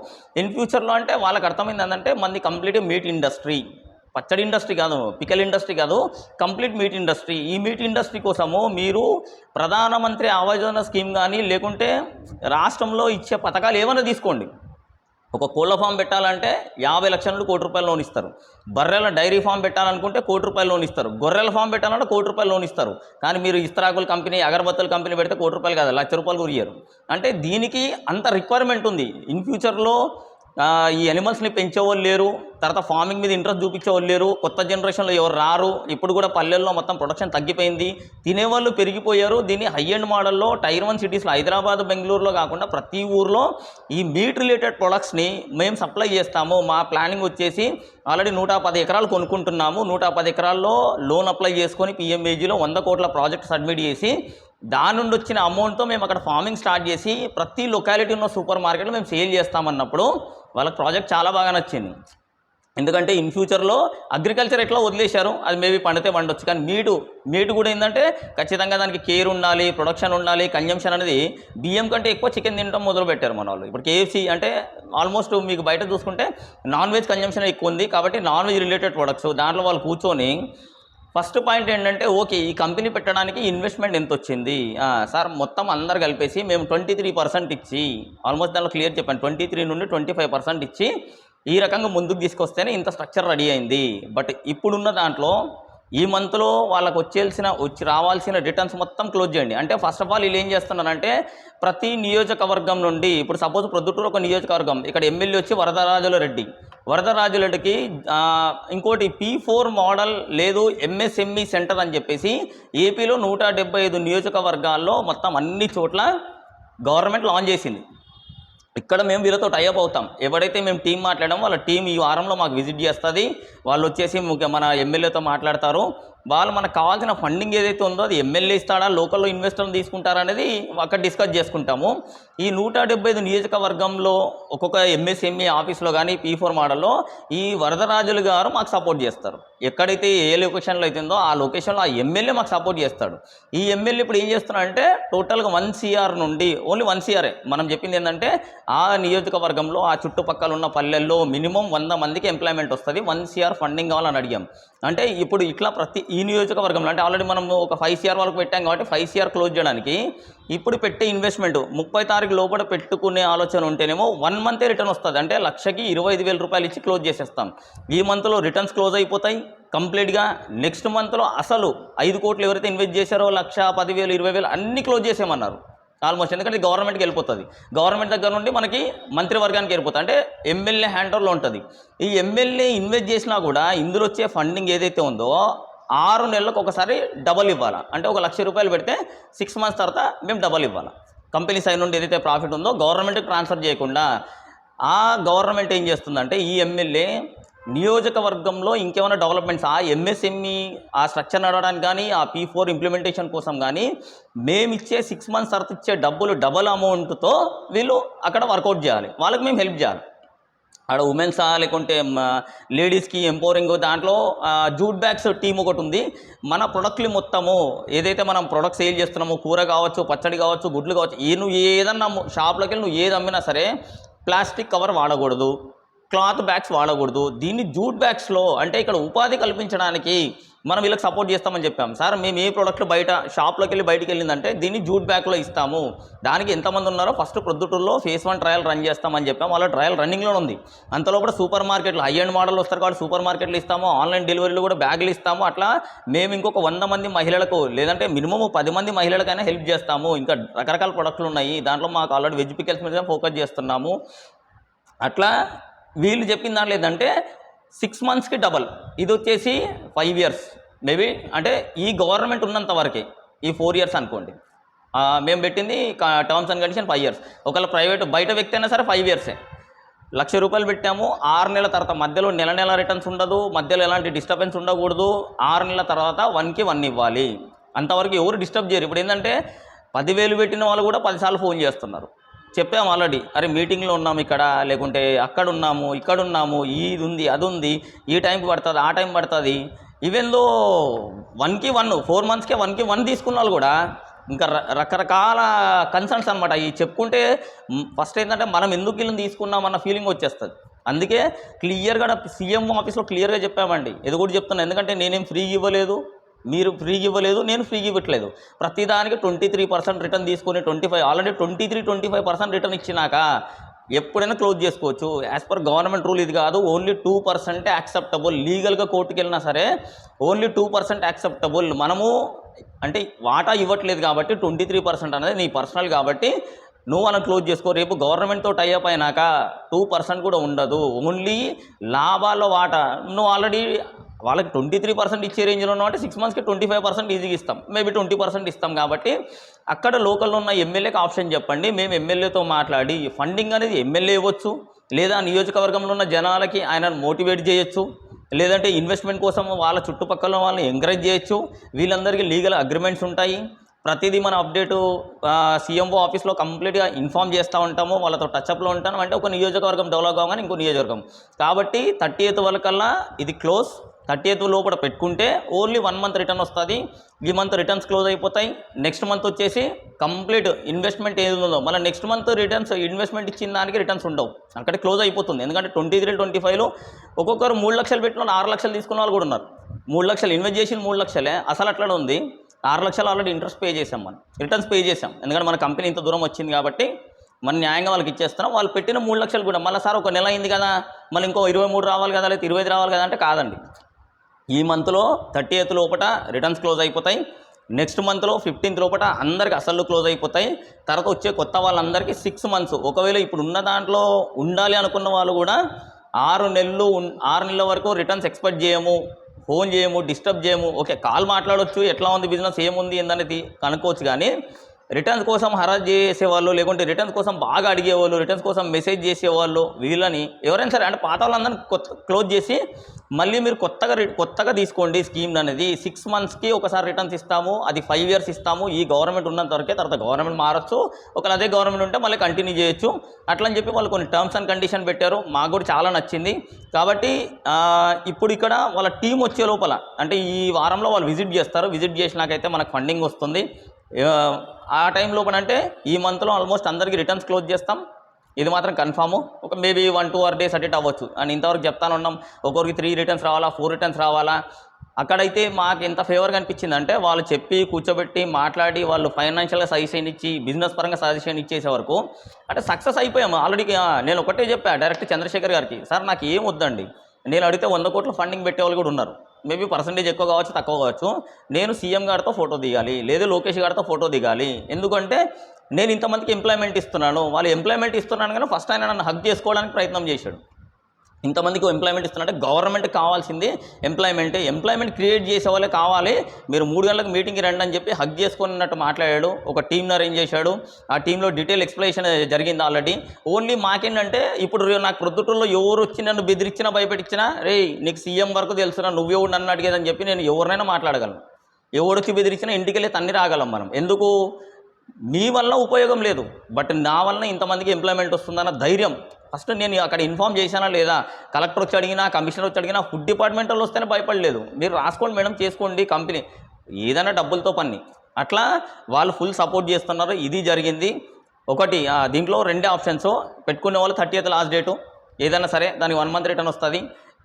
ఇన్ ఫ్యూచర్లో అంటే వాళ్ళకి అర్థమైంది ఏంటంటే మంది కంప్లీట్ మీట్ ఇండస్ట్రీ పచ్చడి ఇండస్ట్రీ కాదు పికల్ ఇండస్ట్రీ కాదు కంప్లీట్ మీట్ ఇండస్ట్రీ ఈ మీట్ ఇండస్ట్రీ కోసము మీరు ప్రధానమంత్రి ఆవాజన స్కీమ్ కానీ లేకుంటే రాష్ట్రంలో ఇచ్చే పథకాలు ఏమైనా తీసుకోండి. ఒక కోళ్ళ ఫామ్ పెట్టాలంటే యాభై లక్షల నుండి కోటి రూపాయలు లోన్ ఇస్తారు. బర్రెల డైరీ ఫామ్ పెట్టాలనుకుంటే కోటి రూపాయలు లోన్ ఇస్తారు. గొర్రెల ఫామ్ పెట్టాలంటే కోటి రూపాయలు లోన్ ఇస్తారు. కానీ మీరు ఇస్త్రాకుల కంపెనీ అగరబత్తుల కంపెనీ పెడితే కోటి రూపాయలు కాదు లక్ష రూపాయలు కురియరు అంటే దీనికి అంత రిక్వైర్మెంట్ ఉంది. ఇన్ ఫ్యూచర్లో ఈ అనిమల్స్ని పెంచేవాళ్ళు లేరు. తర్వాత ఫార్మింగ్ మీద ఇంట్రెస్ట్ చూపించేవాళ్ళు లేరు. కొత్త జనరేషన్లో ఎవరు రారు. ఇప్పుడు కూడా పల్లెల్లో మొత్తం ప్రొడక్షన్ తగ్గిపోయింది. తినేవాళ్ళు పెరిగిపోయారు. దీన్ని హై అండ్ మోడల్లో టైర్ వన్ సిటీస్లో హైదరాబాద్ బెంగళూరులో కాకుండా ప్రతి ఊర్లో ఈ మీట్ రిలేటెడ్ ప్రొడక్ట్స్ని మేము సప్లై చేస్తాము. మా ప్లానింగ్ వచ్చేసి ఆల్రెడీ నూట పది ఎకరాలు కొనుక్కుంటున్నాము. నూట పది ఎకరాల్లో లోన్ అప్లై చేసుకొని పిఎంఏజీలో వంద కోట్ల ప్రాజెక్ట్ సబ్మిట్ చేసి దాని నుండి వచ్చిన అమౌంట్తో మేము అక్కడ ఫార్మింగ్ స్టార్ట్ చేసి ప్రతి లొకాలిటీ ఉన్న సూపర్ మార్కెట్లో మేము సేల్ చేస్తామన్నప్పుడు వాళ్ళకి ప్రాజెక్ట్ చాలా బాగా నచ్చింది. ఎందుకంటే ఇన్ ఫ్యూచర్లో అగ్రికల్చర్ ఎట్లా వదిలేశారు? అది మేబీ పండితే పండొచ్చు. కానీ మీటు మీటు కూడా ఏంటంటే ఖచ్చితంగా దానికి కేర్ ఉండాలి ప్రొడక్షన్ ఉండాలి కన్జంప్షన్ అనేది బియ్యం కంటే ఎక్కువ చికెన్ తినడం మొదలు పెట్టారు మన వాళ్ళు. ఇప్పుడు కేఎఫ్సీ అంటే ఆల్మోస్ట్ మీకు బయట చూసుకుంటే నాన్ వెజ్ కన్జంప్షన్ ఎక్కువ ఉంది కాబట్టి నాన్ వెజ్ రిలేటెడ్ ప్రొడక్ట్స్ దాంట్లో వాళ్ళు కూర్చొని ఫస్ట్ పాయింట్ ఏంటంటే ఓకే ఈ కంపెనీ పెట్టడానికి ఇన్వెస్ట్మెంట్ ఎంత వచ్చింది సార్ మొత్తం అందరు కలిపేసి మేము ట్వంటీ త్రీ పర్సెంట్ ఇచ్చి ఆల్మోస్ట్ దానిలో క్లియర్ చెప్పాను ట్వంటీ త్రీ నుండి ట్వంటీ ఫైవ్ పర్సెంట్ ఇచ్చి ఈ రకంగా ముందుకు తీసుకొస్తేనే ఇంత స్ట్రక్చర్ రెడీ అయింది. బట్ ఇప్పుడున్న దాంట్లో ఈ మంత్లో వాళ్ళకు వచ్చేసిన వచ్చి రావాల్సిన రిటర్న్స్ మొత్తం క్లోజ్ చేయండి. అంటే ఫస్ట్ ఆఫ్ ఆల్ వీళ్ళు ఏం చేస్తున్నారంటే ప్రతి నియోజకవర్గం నుండి ఇప్పుడు సపోజ్ ప్రొద్దుటూరు ఒక నియోజకవర్గం ఇక్కడ ఎమ్మెల్యే వచ్చి వరదరాజుల రెడ్డి వరదరాజులకి ఇంకోటి పీ ఫోర్ మోడల్ లేదు ఎంఎస్ఎంఈ సెంటర్ అని చెప్పేసి ఏపీలో నూట డెబ్బై ఐదు నియోజకవర్గాల్లో మొత్తం అన్ని చోట్ల గవర్నమెంట్ లాంచ్ చేసింది. ఇక్కడ మేము వీళ్ళతో టైఅప్ అవుతాం. ఎవడైతే మేము టీం మాట్లాడామో వాళ్ళ టీం ఈ వారంలో మాకు విజిట్ చేస్తుంది. వాళ్ళు వచ్చేసి ముఖ్య- మన ఎమ్మెల్యేతో మాట్లాడతారు. వాళ్ళు మనకు కావాల్సిన ఫండింగ్ ఏదైతే ఉందో అది ఎమ్మెల్యే ఇస్తాడా లోకల్లో ఇన్వెస్టర్లు తీసుకుంటారా అనేది అక్కడ డిస్కస్ చేసుకుంటాము. ఈ నూట డెబ్బై ఐదు నియోజకవర్గంలో ఒక్కొక్క ఎంఎస్ఎంఈ ఆఫీస్లో కానీ పీ ఫోర్ మోడల్లో ఈ వరదరాజులు గారు మాకు సపోర్ట్ చేస్తారు. ఎక్కడైతే ఏ లొకేషన్లో అవుతుందో ఆ లొకేషన్లో ఆ ఎమ్మెల్యే మాకు సపోర్ట్ చేస్తాడు. ఈ ఎమ్మెల్యే ఇప్పుడు ఏం చేస్తున్నాడంటే టోటల్గా వన్ సిఆర్ నుండి ఓన్లీ వన్ సిఆర్ఏ మనం చెప్పింది ఏంటంటే ఆ నియోజకవర్గంలో ఆ చుట్టుపక్కల ఉన్న పల్లెల్లో మినిమం వంద మందికి ఎంప్లాయ్మెంట్ వస్తుంది. వన్ సిఆర్ ఫండింగ్ కావాలని అడిగాం. అంటే ఇప్పుడు ఇట్లా ప్రతి ఈ నియోజకవర్గంలో అంటే ఆల్రెడీ మనం ఒక ఫైవ్ సిఆర్ వరకు పెట్టాం కాబట్టి ఫైవ్ సిఆర్ క్లోజ్ చేయడానికి ఇప్పుడు పెట్టే ఇన్వెస్ట్మెంట్ ముప్పై తారీఖు లోపల పెట్టుకునే ఆలోచన ఉంటేనేమో వన్ మంతే రిటర్న్ వస్తుంది. అంటే లక్షకి ఇరవై ఐదు వేల రూపాయలు ఇచ్చి క్లోజ్ చేసేస్తాం. ఈ మంత్లో రిటర్న్స్ క్లోజ్ అయిపోతాయి. కంప్లీట్గా నెక్స్ట్ మంత్లో అసలు ఐదు కోట్లు ఎవరైతే ఇన్వెస్ట్ చేశారో లక్ష పదివేలు ఇరవై వేలు అన్నీ క్లోజ్ చేసేయమన్నారు. ఆల్మోస్ట్ ఎందుకంటే గవర్నమెంట్కి వెళ్ళిపోతుంది. గవర్నమెంట్ దగ్గర నుండి మనకి మంత్రివర్గానికి వెళ్ళిపోతుంది. అంటే ఎమ్మెల్యే హ్యాండ్ ఓవర్లో ఉంటుంది. ఈ ఎమ్మెల్యే ఇన్వెస్ట్ చేసినా కూడా ఇందులో వచ్చే ఫండింగ్ ఏదైతే ఉందో ఆరు నెలలకు ఒకసారి డబల్ ఇవ్వాలా? అంటే ఒక లక్ష రూపాయలు పెడితే సిక్స్ మంత్స్ తర్వాత మేము డబల్ ఇవ్వాలా? కంపెనీ సైడ్ నుండి ఏదైతే ప్రాఫిట్ ఉందో గవర్నమెంట్కి ట్రాన్స్ఫర్ చేయకుండా ఆ గవర్నమెంట్ ఏం చేస్తుందంటే ఈ ఎమ్మెల్యే నియోజకవర్గంలో ఇంకేమైనా డెవలప్మెంట్స్ ఆ ఎంఎస్ఎంఈ ఆ స్ట్రక్చర్ నడవడానికి కానీ ఆ పీ ఫోర్ ఇంప్లిమెంటేషన్ కోసం కానీ మేము ఇచ్చే సిక్స్ మంత్స్ తర్వాత ఇచ్చే డబ్బులు డబల్ అమౌంట్తో వీళ్ళు అక్కడ వర్కౌట్ చేయాలి. వాళ్ళకి మేము హెల్ప్ చేయాలి. ఆడ ఉమెన్సా లేకుంటే లేడీస్కి ఎంపోరింగ్ దాంట్లో జూట్ బ్యాగ్స్ టీమ్ ఒకటి ఉంది. మన ప్రొడక్ట్లు మొత్తము ఏదైతే మనం ప్రొడక్ట్ సేల్ చేస్తున్నామో కూర కావచ్చు పచ్చడి కావచ్చు గుడ్లు కావచ్చు ఏ నువ్వు ఏదన్నా షాప్లోకి వెళ్ళి నువ్వు ఏది అమ్మినా సరే ప్లాస్టిక్ కవర్ వాడకూడదు. క్లాత్ బ్యాగ్స్ వాడకూడదు. దీన్ని జూట్ బ్యాగ్స్లో అంటే ఇక్కడ ఉపాధి కల్పించడానికి మనం వీళ్ళకి సపోర్ట్ చేస్తామని చెప్పాం. సార్ మేము ఏ ప్రోడక్ట్ బయట షాప్లోకి వెళ్ళి బయటికి వెళ్ళిందంటే దీన్ని జూట్ బ్యాగ్లో ఇస్తాము. దానికి ఎంతమంది ఉన్నారో ఫస్ట్ ప్రొద్దుటూరులో ఫేస్ వన్ ట్రయల్ రన్ చేస్తామని చెప్పాం. వాళ్ళ ట్రయల్ రన్నింగ్లో ఉంది. అంతలో కూడా సూపర్ మార్కెట్లు హై అండ్ మోడల్ వస్తారు కాబట్టి సూపర్ మార్కెట్లు ఇస్తాము. ఆన్లైన్ డెలివరీలు కూడా బ్యాగులు ఇస్తాము. అట్లా మేము ఇంకొక వంద మంది మహిళలకు లేదంటే మినిమం పది మంది మహిళలకైనా హెల్ప్ చేస్తాము. ఇంకా రకరకాల ప్రొడక్ట్లు ఉన్నాయి. దాంట్లో మాకు ఆల్రెడీ వెజ్ పికల్స్ మీద ఫోకస్ చేస్తున్నాము. అట్లా వీళ్ళు చెప్పిన దాంట్లో ఏంటంటే సిక్స్ మంత్స్కి డబల్ ఇది వచ్చేసి ఫైవ్ ఇయర్స్ మేబీ అంటే ఈ గవర్నమెంట్ ఉన్నంత వరకే ఈ ఫోర్ ఇయర్స్ అనుకోండి. మేము పెట్టింది terms and condition five years ఒకవేళ ప్రైవేట్ బయట వ్యక్తి అయినా సరే ఫైవ్ ఇయర్సే లక్ష రూపాయలు పెట్టాము ఆరు నెలల తర్వాత మధ్యలో నెల నెల రిటర్న్స్ ఉండదు మధ్యలో ఎలాంటి డిస్టర్బెన్స్ ఉండకూడదు ఆరు నెలల తర్వాత వన్కి వన్ ఇవ్వాలి. అంతవరకు ఎవరు డిస్టర్బ్ చేయరు. ఇప్పుడు ఏంటంటే పదివేలు పెట్టిన వాళ్ళు కూడా పదిసార్లు ఫోన్ చేస్తున్నారు. చెప్పాము ఆల్రెడీ అరే మీటింగ్లో ఉన్నాము ఇక్కడ లేకుంటే అక్కడ ఉన్నాము ఇక్కడ ఉన్నాము ఇది ఉంది అది ఉంది ఈ టైంకి పడుతుంది. ఆ టైం పడుతుంది ఈవెన్లో వన్కి వన్ ఫోర్ మంత్స్కే వన్కి వన్ తీసుకున్న వాళ్ళు కూడా ఇంకా ర- రకరకాల కన్సర్న్స్ అనమాట ఈ చెప్పుకుంటే ఫస్ట్ ఏంటంటే మనం ఎందుకు వీళ్ళని తీసుకున్నామన్న ఫీలింగ్ వచ్చేస్తుంది. అందుకే క్లియర్గా సీఎం ఆఫీస్లో క్లియర్గా చెప్పామండి. ఇది కూడా చెప్తున్నాను ఎందుకంటే నేనేం ఫ్రీ ఇవ్వలేదు. మీరు ఫ్రీగా ఇవ్వలేదు నేను ఫ్రీగా ఇవ్వట్లేదు. ప్రతిదానికి ట్వంటీ త్రీ పర్సెంట్ రిటర్న్ తీసుకొని twenty five already twenty three twenty five percent return ఇచ్చినాక ఎప్పుడైనా క్లోజ్ చేసుకోవచ్చు. యాజ్ పర్ గవర్నమెంట్ రూల్ ఇది కాదు ఓన్లీ టూ పర్సెంటే యాక్సెప్టబుల్ లీగల్గా కోర్టుకు వెళ్ళినా సరే ఓన్లీ టూ పర్సెంట్ యాక్సెప్టబుల్ మనము అంటే వాటా ఇవ్వట్లేదు కాబట్టి ట్వంటీ త్రీ పర్సెంట్ అనేది నీ పర్సనల్ కాబట్టి నువ్వు అలా క్లోజ్ చేసుకో. రేపు గవర్నమెంట్తో టైఅప్ అయినాక టూ పర్సెంట్ కూడా ఉండదు. ఓన్లీ లాభాల వాటా. నువ్వు ఆల్రెడీ వాళ్ళకి ట్వంటీ త్రీ పర్సెంట్ ఇచ్చే రేంజ్లో ఉన్నామంటే సిక్స్ మంత్స్కి ట్వంటీ ఫైవ్ పర్సెంట్ ఈజీగా ఇస్తాం. మేబీ ట్వంటీ పర్సెంట్ ఇస్తాం కాబట్టి అక్కడ లోకల్లో ఉన్న ఎమ్మెల్యేకి ఆప్షన్ చెప్పండి. మేము ఎమ్మెల్యేతో మాట్లాడి ఫండింగ్ అనేది ఎమ్మెల్యే ఇవ్వచ్చు. లేదా నియోజకవర్గంలో ఉన్న జనాలకి ఆయన మోటివేట్ చేయొచ్చు. లేదంటే ఇన్వెస్ట్మెంట్ కోసం వాళ్ళ చుట్టుపక్కల వాళ్ళని ఎంకరేజ్ చేయొచ్చు. వీళ్ళందరికీ లీగల్ అగ్రిమెంట్స్ ఉంటాయి. ప్రతిదీ మన అప్డేటు సీఎంఓ ఆఫీస్లో కంప్లీట్గా ఇన్ఫామ్ చేస్తూ ఉంటాము. వాళ్ళతో టచ్అప్లో ఉంటాను అంటే ఒక నియోజకవర్గం డెవలప్ కాగానే ఇంకో నియోజకవర్గం. కాబట్టి థర్టీ ఎయిత్ వరకల్లా ఇది క్లోజ్ థర్టీ ఎయిత్ లోపల పెట్టుకుంటే ఓన్లీ వన్ మంత్ రిటర్న్ వస్తుంది. ఈ మంత్ రిటర్న్స్ క్లోజ్ అయిపోతాయి. నెక్స్ట్ మంత్ వచ్చేసి కంప్లీట్ ఇన్వెస్ట్మెంట్ ఏది ఉందో మళ్ళీ నెక్స్ట్ మంత్ రిటర్న్స్ ఇన్వెస్ట్మెంట్ ఇచ్చిన దానికి రిటర్న్స్ ఉండవు. అక్కడ క్లోజ్ అయిపోతుంది. ఎందుకంటే ట్వంటీ త్రీ ట్వంటీ ఫైవ్లో ఒక్కొక్కరు మూడు లక్షలు పెట్టిన వాళ్ళు ఆరు లక్షలు తీసుకున్న వాళ్ళు కూడా ఉన్నారు. మూడు లక్షలు ఇన్వెస్ట్ చేసిన మూడు లక్షలే. అసలు అట్లనే ఉంది. ఆరు లక్షలు ఆల్రెడీ ఇంట్రెస్ట్ పే చేసాం మనం. రిటర్న్స్ పే చేసాం ఎందుకంటే మన కంపెనీ ఇంత దూరం వచ్చింది కాబట్టి మనం న్యాయంగా వాళ్ళకి ఇచ్చేస్తున్నాం. వాళ్ళు పెట్టిన మూడు లక్షలు కూడా మళ్ళీ సార్ ఒక నెల అయింది కదా మళ్ళీ ఇంకో ఇరవై మూడు రావాలి కదా లేదా ఇరవై ఐదు రావాలి కదా అంటే కాదండి. ఈ మంత్లో థర్టీ ఎయిత్ లోపల రిటర్న్స్ క్లోజ్ అయిపోతాయి. నెక్స్ట్ మంత్లో ఫిఫ్టీన్త్ లోపల అందరికి అసలు క్లోజ్ అయిపోతాయి. తర్వాత వచ్చే కొత్త వాళ్ళందరికీ సిక్స్ మంత్స్ ఒకవేళ ఇప్పుడు ఉన్న దాంట్లో ఉండాలి అనుకున్న వాళ్ళు కూడా ఆరు నెలలు ఉన్- ఆరు నెలల వరకు రిటర్న్స్ ఎక్స్పెక్ట్ చేయము ఫోన్ చేయము డిస్టర్బ్ చేయము. ఓకే కాల్ మాట్లాడవచ్చు ఎట్లా ఉంది బిజినెస్ ఏముంది ఏందనేది కనుక్కోవచ్చు. కానీ రిటర్న్స్ కోసం హరాజ్ చేసేవాళ్ళు లేకుంటే రిటర్న్స్ కోసం బాగా అడిగేవాళ్ళు రిటర్న్స్ కోసం మెసేజ్ చేసేవాళ్ళు వీళ్ళని ఎవరైనా సరే అంటే పాత వాళ్ళందరినీ కొత్త క్లోజ్ చేసి మళ్ళీ మీరు కొత్తగా రి- కొత్తగా తీసుకోండి స్కీమ్ అనేది. సిక్స్ మంత్స్కి ఒకసారి రిటర్న్స్ ఇస్తాము అది ఫైవ్ ఇయర్స్ ఇస్తాము ఈ గవర్నమెంట్ ఉన్నంత వరకే తర్వాత గవర్నమెంట్ మారచ్చు. ఒకవేళ అదే గవర్నమెంట్ ఉంటే మళ్ళీ కంటిన్యూ చేయొచ్చు. అట్లని చెప్పి వాళ్ళు కొన్ని టర్మ్స్ అండ్ కండిషన్ పెట్టారు. మాకు కూడా చాలా నచ్చింది. కాబట్టి ఇప్పుడు ఇక్కడ వాళ్ళ టీం వచ్చే లోపల అంటే ఈ వారంలో వాళ్ళు విజిట్ చేస్తారు. విజిట్ చేసినాకైతే మనకు ఫండింగ్ వస్తుంది. ఆ, టైం లోపల అంటే ఈ మంత్లో ఆల్మోస్ట్ అందరికీ రిటర్న్స్ క్లోజ్ చేస్తాం. ఇది మాత్రం కన్ఫామ్ ఒక maybe one two or days అటెట్ అవ్వచ్చు. అని ఇంతవరకు చెప్తాను ఉన్నాం ఒక్కొక్కరికి త్రీ రిటర్న్స్ రావాలా ఫోర్ రిటర్న్స్ రావాలా? అక్కడైతే మాకు ఎంత ఫేవర్గా అనిపించింది అంటే వాళ్ళు చెప్పి కూర్చోబెట్టి మాట్లాడి వాళ్ళు ఫైనాన్షియల్గా సజెషన్ ఇచ్చి బిజినెస్ పరంగా సజెషన్ ఇచ్చేసే వరకు అంటే సక్సెస్ అయిపోయాము. ఆల్రెడీ నేను ఒకటే చెప్పా డైరెక్ట్ చంద్రశేఖర్ గారికి సార్ నాకు ఏం వద్దండి? నేను అడిగితే వంద కోట్ల ఫండింగ్ పెట్టే వాళ్ళు కూడా ఉన్నారు. మేబీ పర్సంటేజ్ ఎక్కువ కావచ్చు తక్కువ కావచ్చు. నేను సీఎం గారితో ఫోటో దిగాలి లేదా లోకేష్ గారితో ఫోటో దిగాలి. ఎందుకంటే నేను ఇంతమందికి ఎంప్లాయ్మెంట్ ఇస్తున్నాను. వాళ్ళు ఎంప్లాయ్మెంట్ ఇస్తున్నాను కానీ ఫస్ట్ ఆయన నన్ను హక్ చేసుకోవడానికి ప్రయత్నం చేశాడు. ఇంతమందికి ఎంప్లాయ్మెంట్ ఇస్తున్నారంటే గవర్నమెంట్ కావాల్సింది ఎంప్లాయ్మెంట్ ఎంప్లాయ్మెంట్ క్రియేట్ చేసే వాళ్ళే కావాలి. మీరు మూడు గంటలకు మీటింగ్కి రండి అని చెప్పి హక్ చేసుకున్నట్టు మాట్లాడాడు. ఒక టీంను అరేంజ్ చేశాడు. ఆ టీంలో డీటెయిల్ ఎక్స్ప్లెనేషన్ జరిగింది ఆల్రెడీ ఓన్లీ మాకేంటంటే ఇప్పుడు నాకు ప్రొద్దుటూరులో ఎవరు వచ్చి నన్ను బెదిరించినా భయపెట్టించినా రే నీకు సీఎం వరకు తెలుసునా నువ్వెవడు నన్ను అడిగేదని చెప్పి నేను ఎవరినైనా మాట్లాడగలను. ఎవడొచ్చి బెదిరించినా ఇంటికి వెళ్ళి తన్ని రాగలం మనం. ఎందుకు? మీ వల్ల ఉపయోగం లేదు. బట్ నా వలన ఇంతమందికి ఎంప్లాయ్మెంట్ వస్తుందన్న ధైర్యం. ఫస్ట్ నేను అక్కడ ఇన్ఫామ్ చేశానా లేదా? కలెక్టర్ వచ్చి అడిగినా కమిషనర్ వచ్చి అడిగినా ఫుడ్ డిపార్ట్మెంట్ వాళ్ళు వస్తేనే భయపడలేదు. మీరు రాసుకోండి మేడం చేసుకోండి కంపెనీ. ఏదైనా డబ్బులతో పని. అట్లా వాళ్ళు ఫుల్ సపోర్ట్ చేస్తున్నారు. ఇది జరిగింది. ఒకటి దీంట్లో రెండే ఆప్షన్స్. పెట్టుకునే వాళ్ళు థర్టీ ఎయిత్ లాస్ట్ డేటు. ఏదైనా సరే దానికి వన్ మంత్ రిటర్న్ వస్తుంది.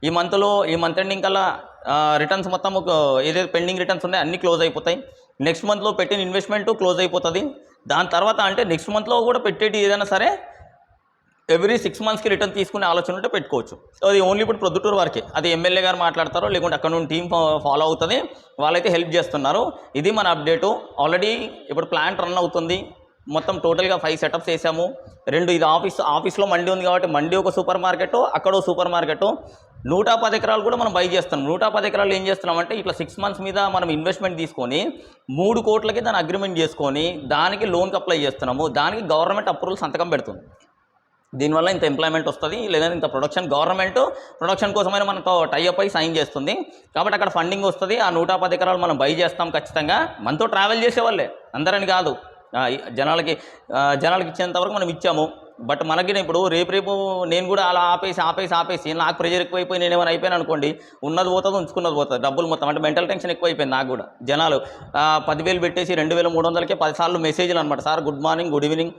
ఈ మంత్లో ఈ మంత్ ఎండింగ్ కల్లా రిటర్న్స్ మొత్తం ఏదైతే పెండింగ్ రిటర్న్స్ ఉన్నాయో అన్నీ క్లోజ్ అయిపోతాయి. నెక్స్ట్ మంత్లో పెట్టిన ఇన్వెస్ట్మెంట్ క్లోజ్ అయిపోతుంది. దాని తర్వాత అంటే నెక్స్ట్ మంత్లో కూడా పెట్టేటి ఏదైనా సరే ఎవ్రీ సిక్స్ మంత్స్కి రిటర్న్ తీసుకునే ఆలోచన ఉంటే పెట్టుకోవచ్చు. సో అది ఓన్లీ ఇప్పుడు ప్రొద్దుటూరు వరకే. అది ఎమ్మెల్యే గారు మాట్లాడతారో లేకుంటే అక్కడ నుండి టీం ఫాలో అవుతుంది వాళ్ళైతే హెల్ప్ చేస్తున్నారు. ఇది మన అప్డేటు ఆల్రెడీ ఇప్పుడు ప్లాంట్ రన్ అవుతుంది. మొత్తం టోటల్గా ఫైవ్ సెటప్స్ వేసాము. రెండు ఇది ఆఫీస్ ఆఫీస్లో మండి ఉంది కాబట్టి మండి ఒక సూపర్ మార్కెట్ అక్కడ ఒక సూపర్ మార్కెట్ నూట పది ఎకరాలు కూడా మనం బై చేస్తున్నాం. నూట పది ఎకరాలు ఏం చేస్తున్నామంటే ఇట్లా సిక్స్ మంత్స్ మీద మనం ఇన్వెస్ట్మెంట్ తీసుకొని మూడు కోట్లకి దాన్ని అగ్రిమెంట్ చేసుకొని దానికి లోన్కి అప్లై చేస్తున్నాము. దానికి గవర్నమెంట్ అప్రూవల్ సంతకం పెడుతుంది. దీనివల్ల ఇంత ఎంప్లాయ్మెంట్ వస్తుంది లేదా ఇంత ప్రొడక్షన్ గవర్నమెంట్ ప్రొడక్షన్ కోసమైనా మనతో టైఅప్ అయి సైన్ చేస్తుంది. కాబట్టి అక్కడ ఫండింగ్ వస్తుంది ఆ నూట పది ఎకరాలు మనం బై చేస్తాం ఖచ్చితంగా. మనతో ట్రావెల్ చేసేవాళ్ళే అందరని కాదు. జనాలకి జనాలకి ఇచ్చేంత వరకు మనం ఇచ్చాము. బట్ మనకి ఇప్పుడు రేపు రేపు నేను కూడా అలా ఆపేసి ఆపేసి ఆపేసి నాకు ప్రెజర్ ఎక్కువైపోయి నేను ఏమైనా అయిపోయాను అనుకోండి ఉన్నది పోతుంది ఉంచుకున్నది పోతుంది. డబ్బులు మొత్తం అంటే మెంటల్ టెన్షన్ ఎక్కువైపోయింది నాకు కూడా. జనాలు పదివేలు పెట్టేసి రెండు వేల మూడు వందలకే పదిసార్లు మెసేజ్లు అనమాట sir good morning good evening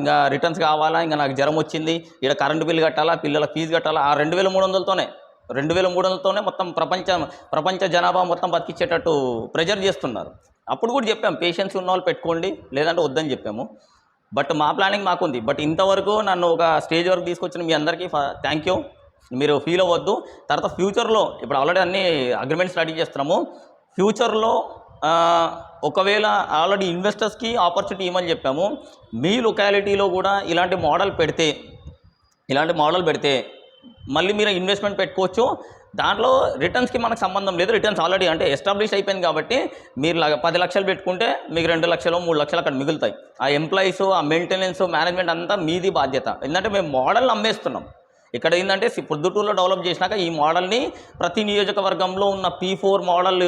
ఇంకా రిటర్న్స్ కావాలా? ఇంకా నాకు జ్వరం వచ్చింది. ఇక్కడ కరెంటు బిల్ కట్టాలా? పిల్లల ఫీజు కట్టాలా? ఆ రెండు వేల మూడు వందలతోనే రెండు వేల మూడు వందలతోనే మొత్తం ప్రపంచం ప్రపంచ జనాభా మొత్తం బతికిచ్చేటట్టు ప్రెజర్ చేస్తున్నారు. అప్పుడు కూడా చెప్పాం పేషెన్స్ ఉన్న వాళ్ళు పెట్టుకోండి లేదంటే వద్దని చెప్పాము. బట్ మా ప్లానింగ్ మాకుంది. బట్ ఇంతవరకు నన్ను ఒక స్టేజ్ వరకు తీసుకొచ్చిన మీ అందరికీ థ్యాంక్ యూ మీరు ఫీల్ అవ్వద్దు. తర్వాత ఫ్యూచర్లో ఇప్పుడు ఆల్రెడీ అన్ని అగ్రిమెంట్స్ స్టడీ చేస్తున్నాము. ఫ్యూచర్లో ఒకవేళ ఆల్రెడీ ఇన్వెస్టర్స్కి ఆపర్చునిటీ ఇవ్వమని చెప్పాము. మీ లొకాలిటీలో కూడా ఇలాంటి మోడల్ పెడితే ఇలాంటి మోడల్ పెడితే మళ్ళీ మీరు ఇన్వెస్ట్మెంట్ పెట్టుకోవచ్చు. దాంట్లో రిటర్న్స్కి మనకు సంబంధం లేదు. రిటర్న్స్ ఆల్రెడీ అంటే ఎస్టాబ్లిష్ అయిపోయింది కాబట్టి మీరు లాగా పది లక్షలు పెట్టుకుంటే మీకు రెండు లక్షలు మూడు లక్షలు అక్కడ మిగులుతాయి. ఆ ఎంప్లాయీస్ ఆ మెయింటెనెన్స్ మేనేజ్మెంట్ అంతా మీది బాధ్యత. ఎందుకంటే మేము మోడల్ అమ్మేస్తున్నాం. ఇక్కడ ఏంటంటే సి- పొద్దుటూరులో డెవలప్ చేసినాక ఈ మోడల్ని ప్రతి నియోజకవర్గంలో ఉన్న పీ ఫోర్ మోడల్